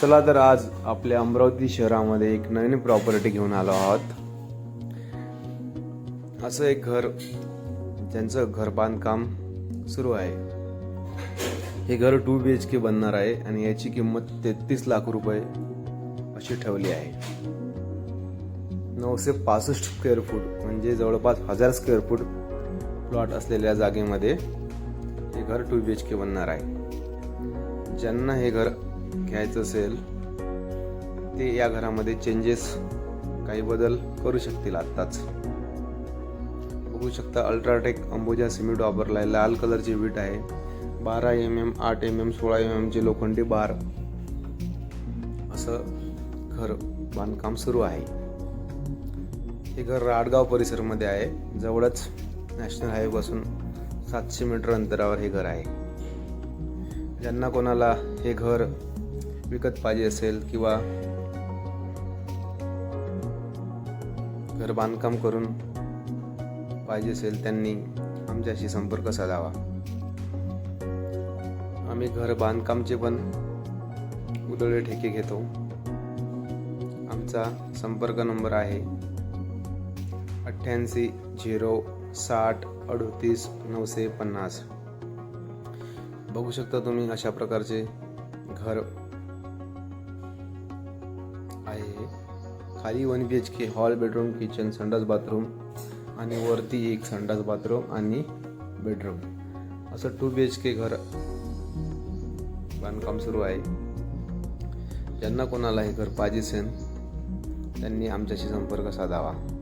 चला तर आज आपल्या अमरावती शहरामध्ये एक नवीन प्रॉपर्टी घेऊन आलो आहोत. असं एक घर ज्यांचं घर बांधकाम सुरू आहे. हे घर टू बी एच के बनणार आहे आणि याची किंमत तेहतीस लाख रुपये अशी ठेवली आहे. नऊशे पासष्ट स्क्वेअर फूट म्हणजे जवळपास हजार स्क्वेअर फूट प्लॉट असलेल्या जागेमध्ये हे घर टू बी एच के बनणार आहे. ज्यांना हे घर घ्यायचं असेल ते या घरामध्ये चेंजेस काही बदल करू शकतील आत्ताच. बघू शकता अल्ट्राटेक अंबुजा सिमेंट वापरला आहे लाल कलरची वीट आहे. बारा एम एम आठ एम एम सोळा एम एमचे लोखंडी बार. असं घर बांधकाम सुरू आहे. हे घर राडगाव परिसरमध्ये आहे. जवळच नॅशनल हायवेपासून सातशे मीटर अंतरावर हे घर आहे. ज्यांना कोणाला हे घर विकत पाहिजे असेल किंवा घर बांधकाम करून पाहिजे असेल त्यांनी आमच्याशी संपर्क साधावा. आम्ही घर बांधकामचे पण उदळे ठेके घेतो. आमचा संपर्क नंबर आहे अठ्ठ्याऐंशी झिरो साठ अडतीस नऊशे पन्नास. बघू शकता तुम्ही अशा प्रकारचे घर आहे. खाली one B H K hall bedroom kitchen संडास बाथरूम आणि वरती एक संडास बाथरूम आणि बेडरूम. असं टू बी एच के घर बांधकाम सुरू आहे. ज्यांना कोणाला हे घर पाहिजे असेल त्यांनी आमच्याशी संपर्क साधावा.